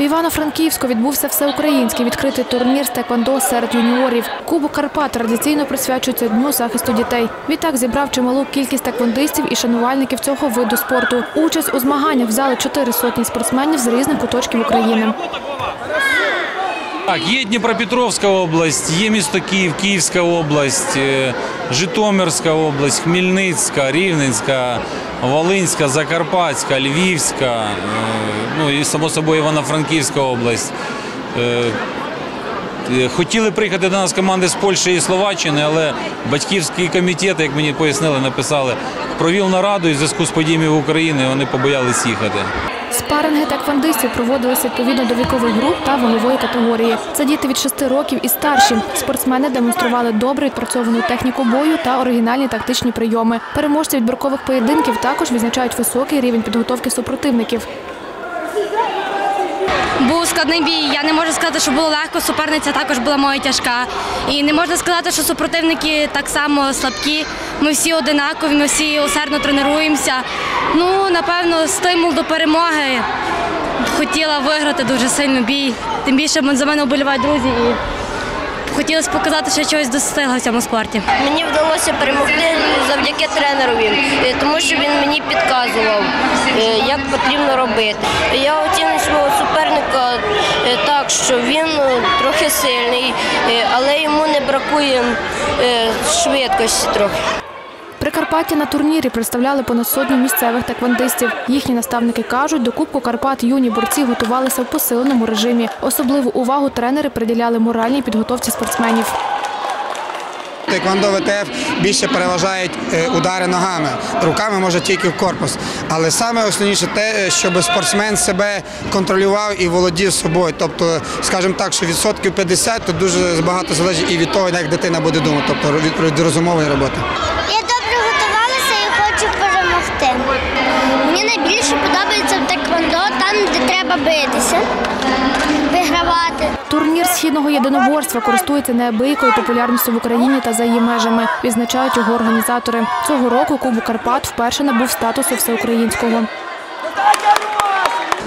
В Івано-Франківську відбувся всеукраїнський відкритий турнір з теквондо серед юніорів. Кубок Карпат традиційно присвячується дню захисту дітей. Відтак зібрав чималу кількість теквондистів і шанувальників цього виду спорту. Участь у змаганнях взяли чотири сотні спортсменів з різних куточків України. Так, є Дніпропетровська область, є місто Київ, Київська область, е, Житомирська область, Хмельницька, Рівненська, Волинська, Закарпатська, Львівська, е, ну і само собою Івано-Франківська область. Е, е, Хотіли приїхати до нас команди з Польщі і Словаччини, але батьківський комітет, як мені пояснили, написали, провів нараду і в зв'язку з подіями в Україні вони побоялись їхати. Спаринги та теквондистів проводилися відповідно до вікових груп та вагової категорії. Це діти від 6 років і старші. Спортсмени демонстрували добре відпрацьовану техніку бою та оригінальні тактичні прийоми. Переможці відбіркових поєдинків також відзначають високий рівень підготовки супротивників. Був складний бій. Я не можу сказати, що було легко. Суперниця також була моя тяжка. І не можна сказати, що супротивники так само слабкі. Ми всі одинакові, ми всі усердно тренуємося. Ну, напевно, стимул до перемоги. Хотіла виграти дуже сильно бій. Тим більше за мене вболівають друзі. І хотілося показати, що я чогось достигла в цьому спорті. Мені вдалося перемогти завдяки тренерові, е, тому що він мені підказував, е, як потрібно робити. Я оцінюю що він е, трохи сильний, е, але йому не бракує е, швидкості трохи. Прикарпаття на турнірі представляли понад сотню місцевих таквандистів. Їхні наставники кажуть, до Кубку Карпат юні борці готувалися в посиленому режимі. Особливу увагу тренери приділяли моральній підготовці спортсменів. Тейквондо ВТФ більше переважають е, удари ногами, руками може тільки в корпус. Але саме основніше те, щоб спортсмен себе контролював і володів собою. Тобто, скажімо так, що відсотків 50 то дуже багато залежить і від того, як дитина буде думати, тобто від розумової роботи. Я добре готувалася і хочу перемогти. Мені найбільше подобається в теквондо, там, де треба битися. Турнір східного єдиноборства користується неабиякою популярністю в Україні та за її межами. Відзначають його організатори. Цього року Кубок Карпат вперше набув статусу всеукраїнського.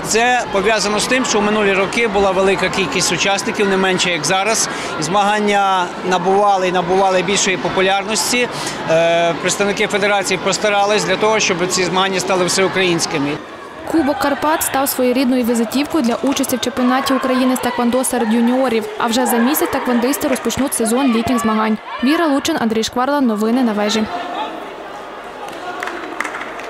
Це пов'язано з тим, що в минулі роки була велика кількість учасників, не менше як зараз. Змагання набували і набували більшої популярності. Е, Представники федерації постарались для того, щоб ці змагання стали всеукраїнськими. Кубок Карпат став своєрідною візитівкою для участі в чемпіонаті України з Таквандо серед юніорів. А вже за місяць таквандисти розпочнуть сезон літніх змагань. Віра Лучин, Андрій Шкварла. Новини на вежі.